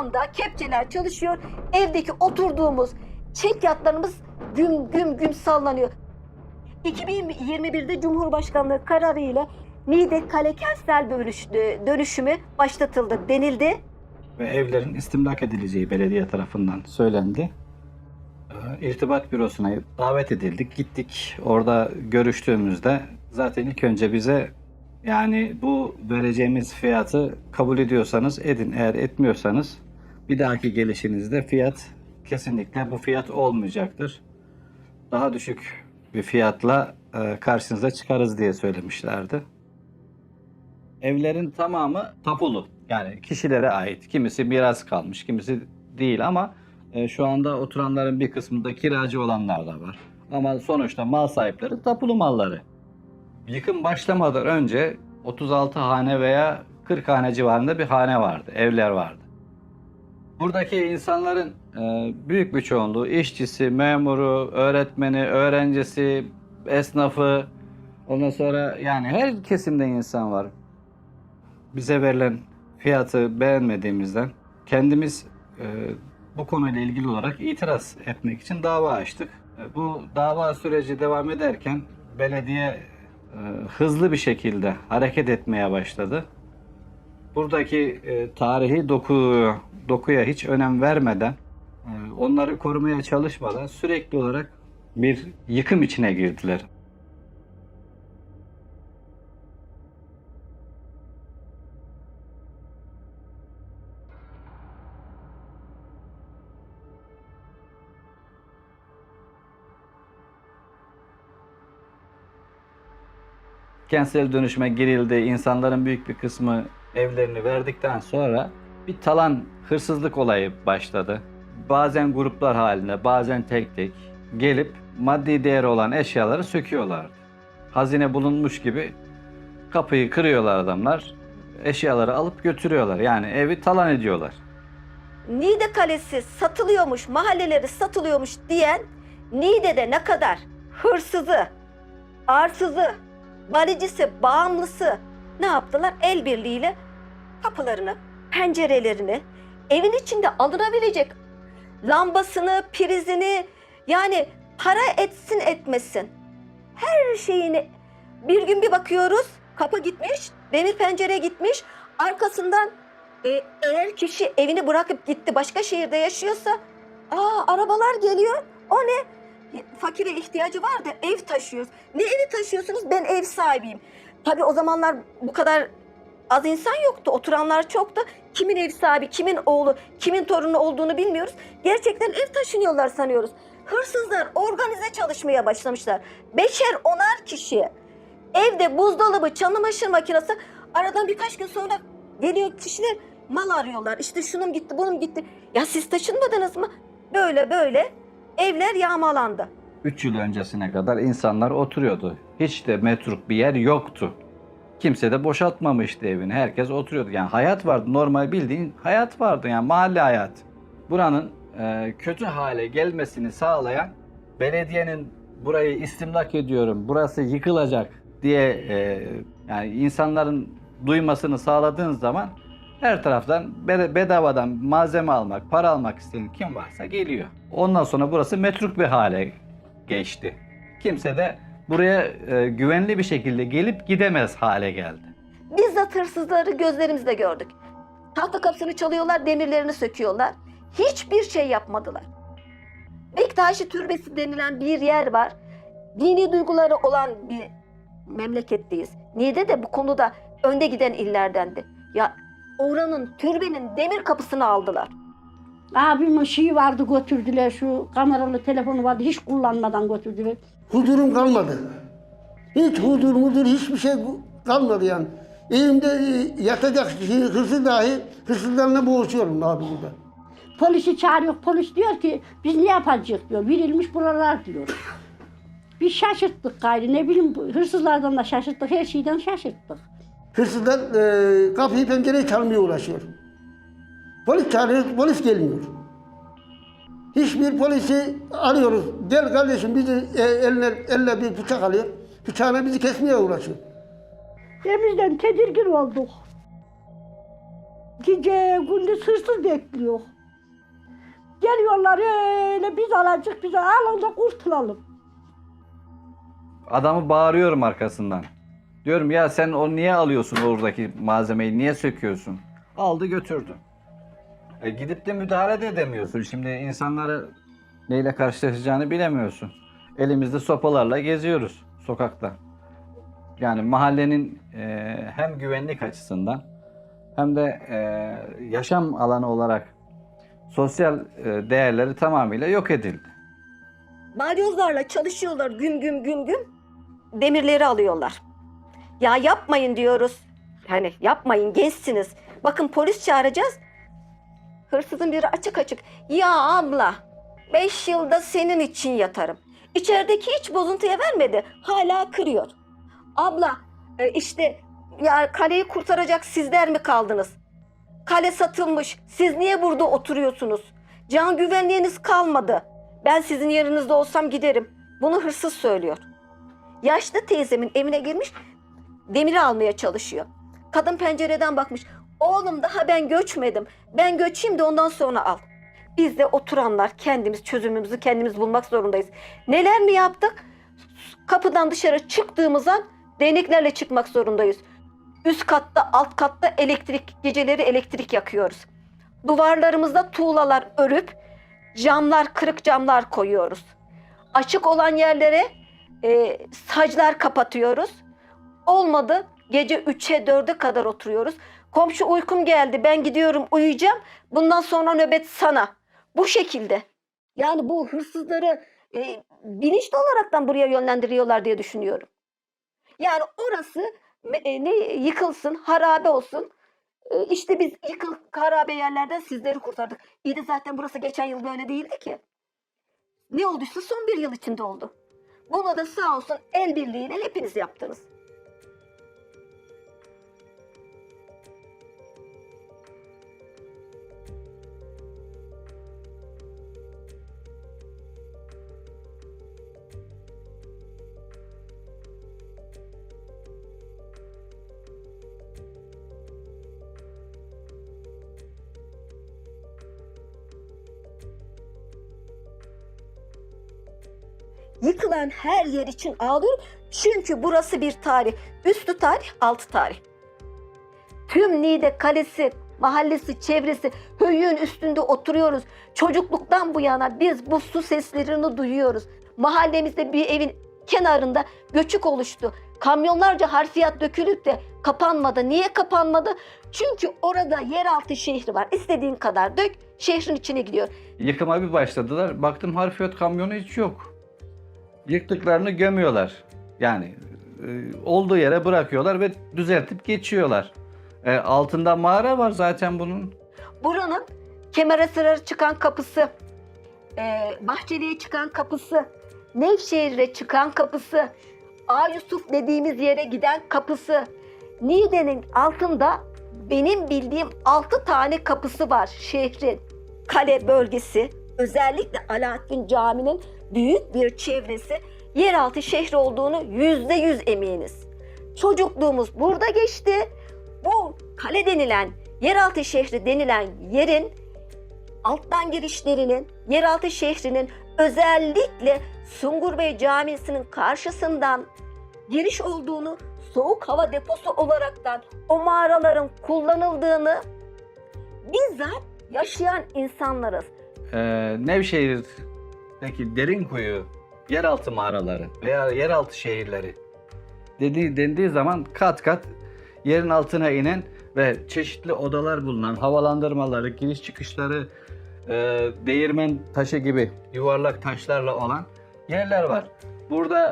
anda kepçeler çalışıyor. Evdeki oturduğumuz çek yatlarımız güm güm güm sallanıyor. 2021'de Cumhurbaşkanlığı kararıyla Niğde Kale Kentsel dönüş, dönüşümü başlatıldı denildi. ve evlerin istimlak edileceği belediye tarafından söylendi. Ee, İrtibat bürosuna davet edildik, gittik. Orada görüştüğümüzde zaten ilk önce bize yani bu vereceğimiz fiyatı kabul ediyorsanız edin, eğer etmiyorsanız bir dahaki gelişinizde fiyat kesinlikle bu fiyat olmayacaktır. Daha düşük bir fiyatla e, karşınıza çıkarız diye söylemişlerdi. Evlerin tamamı tapulu. Yani kişilere ait. Kimisi miras kalmış, kimisi değil ama e, şu anda oturanların bir kısmında kiracı olanlar da var. Ama sonuçta mal sahipleri tapulu malları. Yıkım başlamadan önce 36 hane veya 40 hane civarında bir hane vardı, evler vardı. Buradaki insanların e, büyük bir çoğunluğu işçisi, memuru, öğretmeni, öğrencisi, esnafı, ondan sonra yani her kesimde insan var bize verilen fiyatı beğenmediğimizden kendimiz e, bu konuyla ilgili olarak itiraz etmek için dava açtık. E, bu dava süreci devam ederken belediye e, hızlı bir şekilde hareket etmeye başladı. Buradaki e, tarihi doku, dokuya hiç önem vermeden, e, onları korumaya çalışmadan sürekli olarak bir yıkım içine girdiler. kentsel dönüşüme girildi. İnsanların büyük bir kısmı evlerini verdikten sonra bir talan hırsızlık olayı başladı. Bazen gruplar halinde, bazen tek tek gelip maddi değeri olan eşyaları söküyorlardı. Hazine bulunmuş gibi kapıyı kırıyorlar adamlar. Eşyaları alıp götürüyorlar. Yani evi talan ediyorlar. Niğde Kalesi satılıyormuş, mahalleleri satılıyormuş diyen Niğde'de ne kadar hırsızı, arsızı, balicisi, bağımlısı ne yaptılar? El birliğiyle kapılarını, pencerelerini, evin içinde alınabilecek lambasını, prizini yani para etsin etmesin her şeyini bir gün bir bakıyoruz kapı gitmiş, demir pencere gitmiş, arkasından e, eğer kişi evini bırakıp gitti başka şehirde yaşıyorsa aa arabalar geliyor o ne? Fakire ihtiyacı var da ev taşıyoruz. Ne evi taşıyorsunuz? Ben ev sahibiyim. Tabii o zamanlar bu kadar az insan yoktu. Oturanlar çoktu. Kimin ev sahibi, kimin oğlu, kimin torunu olduğunu bilmiyoruz. Gerçekten ev taşınıyorlar sanıyoruz. Hırsızlar organize çalışmaya başlamışlar. Beşer onar kişi. Evde buzdolabı, çamaşır makinesi aradan birkaç gün sonra geliyor kişiler mal arıyorlar. İşte şunun gitti, bunun gitti. Ya siz taşınmadınız mı? Böyle böyle evler yağmalandı. 3 yıl öncesine kadar insanlar oturuyordu. Hiç de metruk bir yer yoktu. Kimse de boşaltmamıştı evini. Herkes oturuyordu. Yani hayat vardı. Normal bildiğin hayat vardı. Yani mahalle hayat. Buranın e, kötü hale gelmesini sağlayan belediyenin burayı istimlak ediyorum, burası yıkılacak diye e, yani insanların duymasını sağladığın zaman her taraftan be- bedavadan malzeme almak, para almak isteyen kim varsa geliyor. Ondan sonra burası metruk bir hale geçti. Kimse de buraya e, güvenli bir şekilde gelip gidemez hale geldi. Bizzat hırsızları gözlerimizle gördük. Tahta kapısını çalıyorlar, demirlerini söküyorlar. Hiçbir şey yapmadılar. Bektaşi Türbesi denilen bir yer var. Dini duyguları olan bir memleketteyiz. Niğde de bu konuda önde giden illerdendi. Ya oranın türbenin demir kapısını aldılar. Abimin şeyi vardı götürdüler şu kameralı telefonu vardı hiç kullanmadan götürdüler. Huzurum kalmadı. Hiç huzur huzur hiçbir şey kalmadı yani. Evimde e, yatacak şey, hırsız dahi hırsızlarla boğuşuyorum abi burada. Polisi çağırıyor polis diyor ki biz ne yapacağız diyor verilmiş buralar diyor. Biz şaşırttık gayrı ne bileyim hırsızlardan da şaşırttık her şeyden şaşırttık. Hırsızlar e, kapıyı pencereyi çalmaya uğraşıyor. Polis çağırıyor, polis gelmiyor. Hiçbir polisi arıyoruz. Gel kardeşim bizi e, eline, eline bir bıçak alıyor. Bıçağına bizi kesmeye uğraşıyor. Hepimizden tedirgin olduk. Gece gündüz hırsız bekliyor. Geliyorlar öyle biz alacak bize alın da kurtulalım. Adamı bağırıyorum arkasından. Diyorum ya sen o niye alıyorsun oradaki malzemeyi? Niye söküyorsun? Aldı götürdü. E gidip de müdahale de edemiyorsun. Şimdi insanları neyle karşılaşacağını bilemiyorsun. Elimizde sopalarla geziyoruz sokakta. Yani mahallenin e, hem güvenlik açısından hem de e, yaşam alanı olarak sosyal e, değerleri tamamıyla yok edildi. Balyozlarla çalışıyorlar güm güm güm güm. Demirleri alıyorlar. Ya yapmayın diyoruz. Hani yapmayın gençsiniz. Bakın polis çağıracağız. Hırsızın biri açık açık. Ya abla 5 yılda senin için yatarım. İçerideki hiç bozuntuya vermedi. Hala kırıyor. Abla e, işte ya kaleyi kurtaracak sizler mi kaldınız? Kale satılmış. Siz niye burada oturuyorsunuz? Can güvenliğiniz kalmadı. Ben sizin yerinizde olsam giderim. Bunu hırsız söylüyor. Yaşlı teyzemin evine girmiş, demiri almaya çalışıyor. Kadın pencereden bakmış. Oğlum daha ben göçmedim. Ben göçeyim de ondan sonra al. Biz de oturanlar kendimiz çözümümüzü kendimiz bulmak zorundayız. Neler mi yaptık? Kapıdan dışarı çıktığımız an değneklerle çıkmak zorundayız. Üst katta, alt katta elektrik, geceleri elektrik yakıyoruz. Duvarlarımızda tuğlalar örüp camlar, kırık camlar koyuyoruz. Açık olan yerlere e, saclar kapatıyoruz. Olmadı gece 3'e 4'e kadar oturuyoruz. Komşu uykum geldi ben gidiyorum uyuyacağım. Bundan sonra nöbet sana. Bu şekilde. Yani bu hırsızları e, bilinçli olaraktan buraya yönlendiriyorlar diye düşünüyorum. Yani orası e, ne yıkılsın, harabe olsun. E, işte biz yıkıl harabe yerlerden sizleri kurtardık. İyi de zaten burası geçen yıl böyle değildi ki. Ne olduysa son bir yıl içinde oldu. Bunu da sağ olsun el birliğiyle hepiniz yaptınız. Yıkılan her yer için ağlıyorum. Çünkü burası bir tarih. Üstü tarih, altı tarih. Tüm Niğde Kalesi, mahallesi, çevresi, höyüğün üstünde oturuyoruz. Çocukluktan bu yana biz bu su seslerini duyuyoruz. Mahallemizde bir evin kenarında göçük oluştu. Kamyonlarca harfiyat dökülüp de kapanmadı. Niye kapanmadı? Çünkü orada yeraltı şehri var. İstediğin kadar dök, şehrin içine gidiyor. Yıkıma bir başladılar. Baktım harfiyat kamyonu hiç yok. Yıktıklarını gömüyorlar. Yani e, olduğu yere bırakıyorlar ve düzeltip geçiyorlar. E, altında mağara var zaten bunun. Buranın Kemerasır'a çıkan kapısı, e, Bahçeli'ye çıkan kapısı, Nevşehir'e çıkan kapısı, A Yusuf dediğimiz yere giden kapısı. Niğde'nin altında benim bildiğim 6 tane kapısı var şehrin. Kale bölgesi, özellikle Alaaddin Camii'nin büyük bir çevresi yeraltı şehri olduğunu yüzde yüz eminiz. Çocukluğumuz burada geçti. Bu kale denilen, yeraltı şehri denilen yerin alttan girişlerinin, yeraltı şehrinin özellikle Sungur Bey Camisi'nin karşısından giriş olduğunu, soğuk hava deposu olaraktan o mağaraların kullanıldığını bizzat yaşayan insanlarız. E, Nevşehir'deki derin kuyu, yeraltı mağaraları veya yeraltı şehirleri dediği, dendiği zaman kat kat yerin altına inen ve çeşitli odalar bulunan havalandırmaları, giriş çıkışları, e, değirmen taşı gibi yuvarlak taşlarla olan yerler var. Burada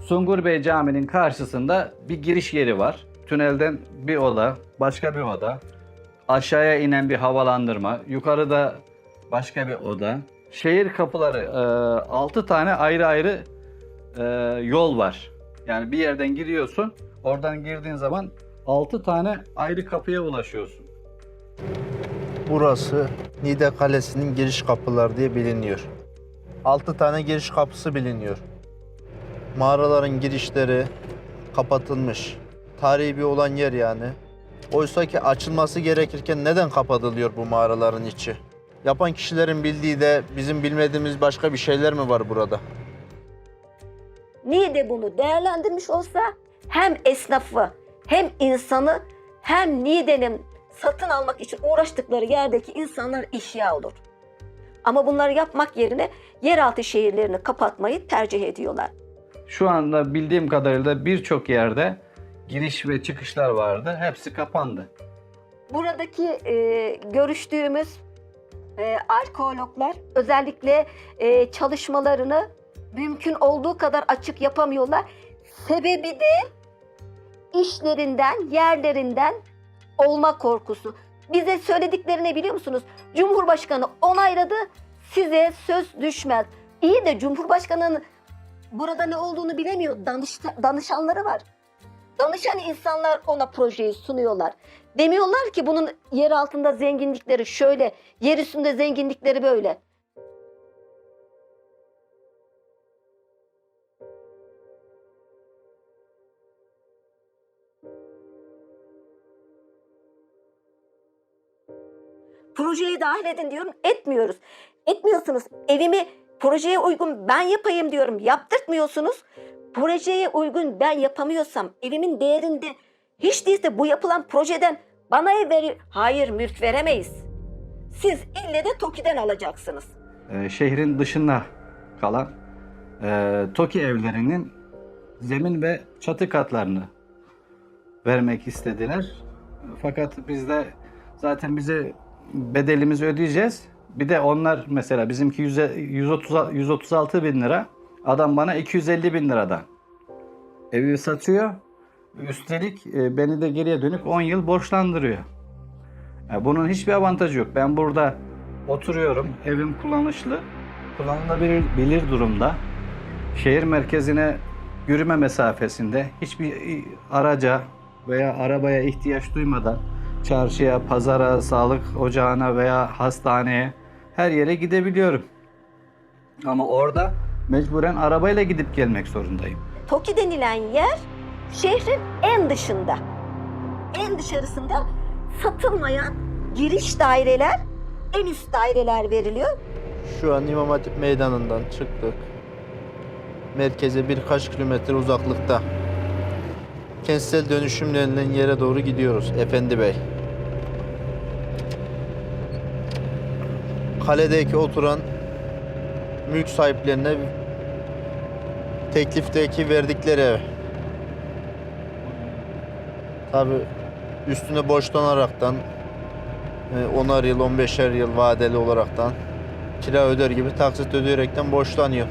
e, Sungur Bey Camii'nin karşısında bir giriş yeri var. Tünelden bir oda, başka bir oda, aşağıya inen bir havalandırma, yukarıda başka bir oda. Şehir kapıları 6 tane ayrı ayrı e, yol var. Yani bir yerden giriyorsun, oradan girdiğin zaman 6 tane ayrı kapıya ulaşıyorsun. Burası Nide Kalesi'nin giriş kapıları diye biliniyor. 6 tane giriş kapısı biliniyor. Mağaraların girişleri kapatılmış. Tarihi bir olan yer yani. Oysa ki açılması gerekirken neden kapatılıyor bu mağaraların içi? Yapan kişilerin bildiği de bizim bilmediğimiz başka bir şeyler mi var burada? Niğde bunu değerlendirmiş olsa hem esnafı hem insanı hem Niğde'nin satın almak için uğraştıkları yerdeki insanlar işya olur. Ama bunları yapmak yerine yeraltı şehirlerini kapatmayı tercih ediyorlar. Şu anda bildiğim kadarıyla birçok yerde giriş ve çıkışlar vardı. Hepsi kapandı. Buradaki e, görüştüğümüz e, arkeologlar özellikle e, çalışmalarını mümkün olduğu kadar açık yapamıyorlar. Sebebi de işlerinden, yerlerinden olma korkusu. Bize söylediklerini biliyor musunuz? Cumhurbaşkanı onayladı, size söz düşmez. İyi de Cumhurbaşkanı'nın burada ne olduğunu bilemiyor. Danış, danışanları var. Danışan insanlar ona projeyi sunuyorlar. Demiyorlar ki bunun yer altında zenginlikleri şöyle, yer üstünde zenginlikleri böyle. Projeyi dahil edin diyorum, etmiyoruz. Etmiyorsunuz. Evimi projeye uygun ben yapayım diyorum, yaptırtmıyorsunuz. Projeye uygun ben yapamıyorsam evimin değerinde hiç değilse bu yapılan projeden bana ev verir. Hayır mülk veremeyiz. Siz ille de TOKİ'den alacaksınız. Ee, şehrin dışında kalan e, TOKİ evlerinin zemin ve çatı katlarını vermek istediler. Fakat biz de zaten bize bedelimizi ödeyeceğiz. Bir de onlar mesela bizimki yüze- 130, 136 bin lira. Adam bana 250 bin liradan evi satıyor. Üstelik e, beni de geriye dönük 10 yıl borçlandırıyor. Ya bunun hiçbir avantajı yok. Ben burada oturuyorum. Evim kullanışlı. Kullanılabilir bilir durumda. Şehir merkezine yürüme mesafesinde hiçbir araca veya arabaya ihtiyaç duymadan çarşıya, pazara, sağlık ocağına veya hastaneye her yere gidebiliyorum. Ama orada mecburen arabayla gidip gelmek zorundayım. TOKİ denilen yer şehrin en dışında. En dışarısında satılmayan giriş daireler, en üst daireler veriliyor. Şu an İmam Hatip Meydanı'ndan çıktık. Merkeze birkaç kilometre uzaklıkta. Kentsel dönüşüm denilen yere doğru gidiyoruz Efendi Bey. Kaledeki oturan mülk sahiplerine teklifteki verdikleri ev. Tabi üstüne borçlanaraktan e, 10'ar yıl 15'er yıl vadeli olaraktan kira öder gibi taksit ödeyerekten borçlanıyor.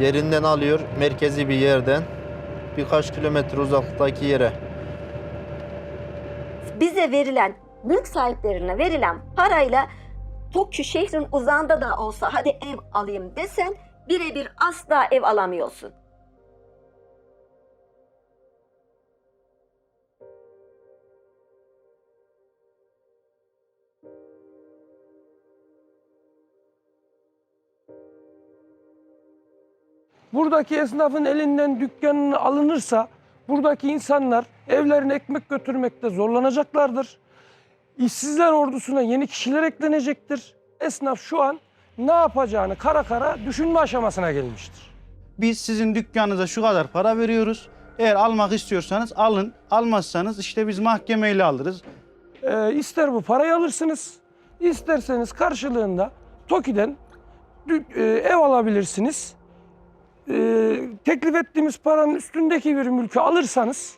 Yerinden alıyor merkezi bir yerden birkaç kilometre uzaklıktaki yere. Bize verilen, mülk sahiplerine verilen parayla TOKİ şehrin uzağında da olsa hadi ev alayım desen birebir asla ev alamıyorsun. buradaki esnafın elinden dükkanını alınırsa buradaki insanlar evlerine ekmek götürmekte zorlanacaklardır. İşsizler ordusuna yeni kişiler eklenecektir. Esnaf şu an ne yapacağını kara kara düşünme aşamasına gelmiştir. Biz sizin dükkanınıza şu kadar para veriyoruz. Eğer almak istiyorsanız alın. Almazsanız işte biz mahkemeyle alırız. Ee, ister bu parayı alırsınız, isterseniz karşılığında TOKİ'den e, ev alabilirsiniz. Ee, teklif ettiğimiz paranın üstündeki bir mülkü alırsanız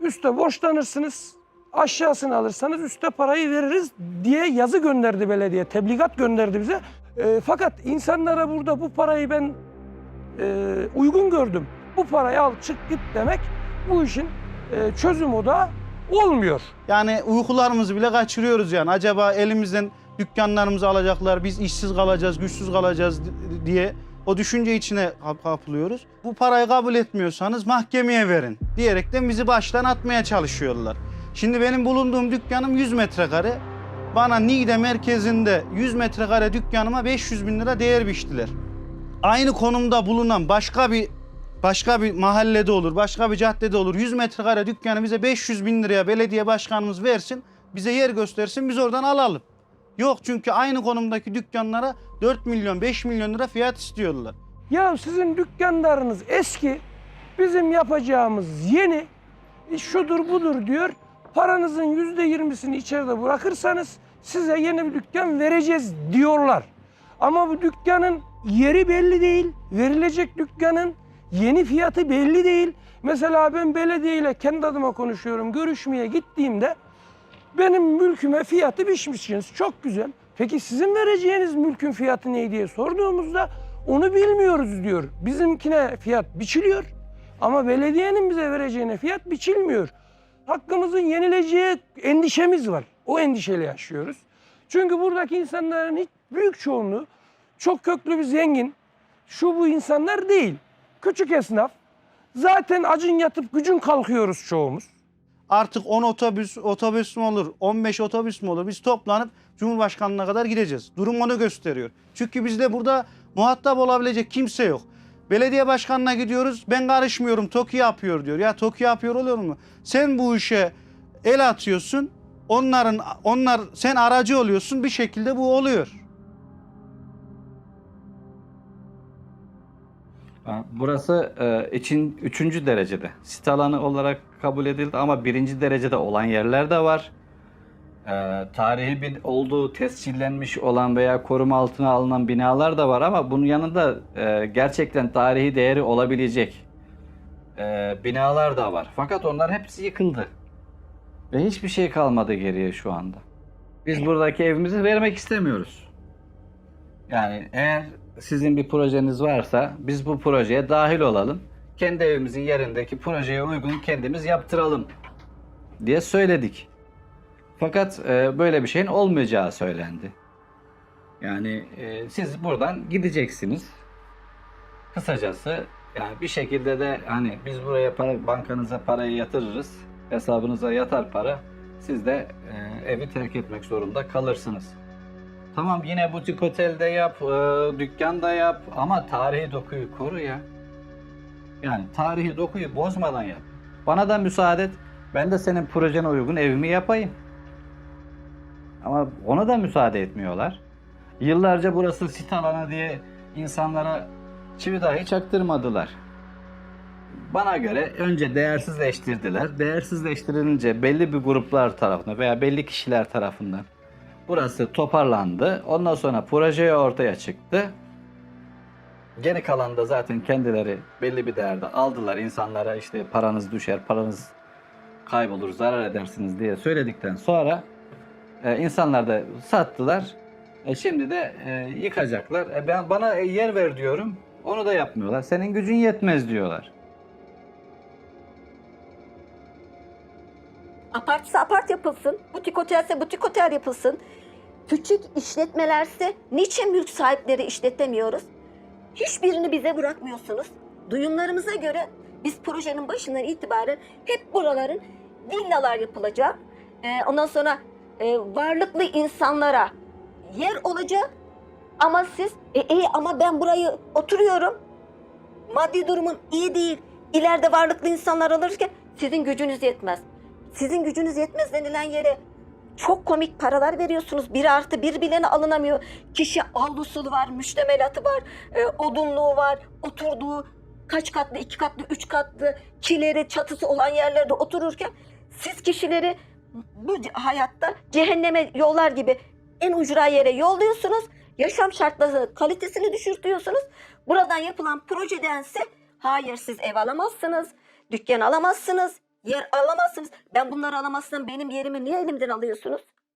üste borçlanırsınız. Aşağısını alırsanız üste parayı veririz diye yazı gönderdi belediye. Tebligat gönderdi bize. Ee, fakat insanlara burada bu parayı ben e, uygun gördüm. Bu parayı al çık git demek bu işin e, çözüm o da olmuyor. Yani uykularımızı bile kaçırıyoruz yani. Acaba elimizden dükkanlarımızı alacaklar, biz işsiz kalacağız, güçsüz kalacağız di- diye o düşünce içine kap- kapılıyoruz. Bu parayı kabul etmiyorsanız mahkemeye verin diyerekten bizi baştan atmaya çalışıyorlar. Şimdi benim bulunduğum dükkanım 100 metrekare. Bana Niğde merkezinde 100 metrekare dükkanıma 500 bin lira değer biçtiler. Aynı konumda bulunan başka bir başka bir mahallede olur, başka bir caddede olur. 100 metrekare dükkanı bize 500 bin liraya belediye başkanımız versin, bize yer göstersin, biz oradan alalım. Yok çünkü aynı konumdaki dükkanlara 4 milyon, 5 milyon lira fiyat istiyorlar. Ya sizin dükkanlarınız eski, bizim yapacağımız yeni, e, şudur budur diyor. Paranızın yüzde yirmisini içeride bırakırsanız size yeni bir dükkan vereceğiz diyorlar. Ama bu dükkanın yeri belli değil, verilecek dükkanın yeni fiyatı belli değil. Mesela ben belediyeyle kendi adıma konuşuyorum, görüşmeye gittiğimde benim mülküme fiyatı biçmişsiniz. Çok güzel. Peki sizin vereceğiniz mülkün fiyatı ne diye sorduğumuzda onu bilmiyoruz diyor. Bizimkine fiyat biçiliyor ama belediyenin bize vereceğine fiyat biçilmiyor. Hakkımızın yenileceği endişemiz var. O endişeyle yaşıyoruz. Çünkü buradaki insanların hiç büyük çoğunluğu çok köklü bir zengin, şu bu insanlar değil. Küçük esnaf. Zaten acın yatıp gücün kalkıyoruz çoğumuz. Artık 10 otobüs, otobüs mü olur, 15 otobüs mü olur? Biz toplanıp Cumhurbaşkanlığına kadar gideceğiz. Durum onu gösteriyor. Çünkü bizde burada muhatap olabilecek kimse yok. Belediye başkanına gidiyoruz. Ben karışmıyorum. TOKİ yapıyor diyor. Ya TOKİ yapıyor olur mu? Sen bu işe el atıyorsun. Onların onlar sen aracı oluyorsun. Bir şekilde bu oluyor. Burası e, için üçüncü derecede. Sit alanı olarak kabul edildi ama birinci derecede olan yerler de var. E, tarihi bir olduğu tescillenmiş olan veya koruma altına alınan binalar da var ama bunun yanında e, gerçekten tarihi değeri olabilecek e, binalar da var. Fakat onlar hepsi yıkıldı. Ve hiçbir şey kalmadı geriye şu anda. Biz buradaki evimizi vermek istemiyoruz. Yani eğer sizin bir projeniz varsa biz bu projeye dahil olalım. Kendi evimizin yerindeki projeye uygun kendimiz yaptıralım diye söyledik. Fakat e, böyle bir şeyin olmayacağı söylendi. Yani e, siz buradan gideceksiniz. Kısacası yani bir şekilde de hani biz buraya para bankanıza parayı yatırırız. Hesabınıza yatar para. Siz de e, evi terk etmek zorunda kalırsınız. Tamam yine butik otelde yap, e, dükkanda yap ama tarihi dokuyu koru ya. Yani tarihi dokuyu bozmadan yap. Bana da müsaade et. Ben de senin projene uygun evimi yapayım. Ama ona da müsaade etmiyorlar. Yıllarca burası sit alanı diye insanlara çivi dahi çaktırmadılar. Bana göre önce değersizleştirdiler. Değersizleştirilince belli bir gruplar tarafından veya belli kişiler tarafından burası toparlandı. Ondan sonra proje ortaya çıktı. Geri kalan da zaten kendileri belli bir değerde aldılar. İnsanlara işte paranız düşer, paranız kaybolur, zarar edersiniz diye söyledikten sonra e, insanlar da sattılar. E, şimdi de e, yıkacaklar. E, ben bana e, yer ver diyorum. Onu da yapmıyorlar. Senin gücün yetmez diyorlar. Apartsa apart yapılsın, butik otelse butik otel yapılsın. Küçük işletmelerse niçin mülk sahipleri işletemiyoruz? Hiçbirini bize bırakmıyorsunuz. Duyumlarımıza göre biz projenin başından itibaren hep buraların villalar yapılacak. Ee, ondan sonra e, varlıklı insanlara yer olacak. Ama siz, e, iyi ama ben burayı oturuyorum. Maddi durumum iyi değil. İleride varlıklı insanlar alırken sizin gücünüz yetmez. Sizin gücünüz yetmez denilen yere çok komik paralar veriyorsunuz. Bir artı bir bilene alınamıyor. Kişi avlusu var, müştemelatı var, e, odunluğu var, oturduğu kaç katlı, iki katlı, üç katlı, kileri, çatısı olan yerlerde otururken siz kişileri bu hayatta cehenneme yollar gibi en ucra yere yolluyorsunuz. Yaşam şartları kalitesini düşürtüyorsunuz. Buradan yapılan projedense hayır siz ev alamazsınız, dükkan alamazsınız, yer alamazsınız. Ben bunları alamazsam benim yerimi niye elimden alıyorsunuz?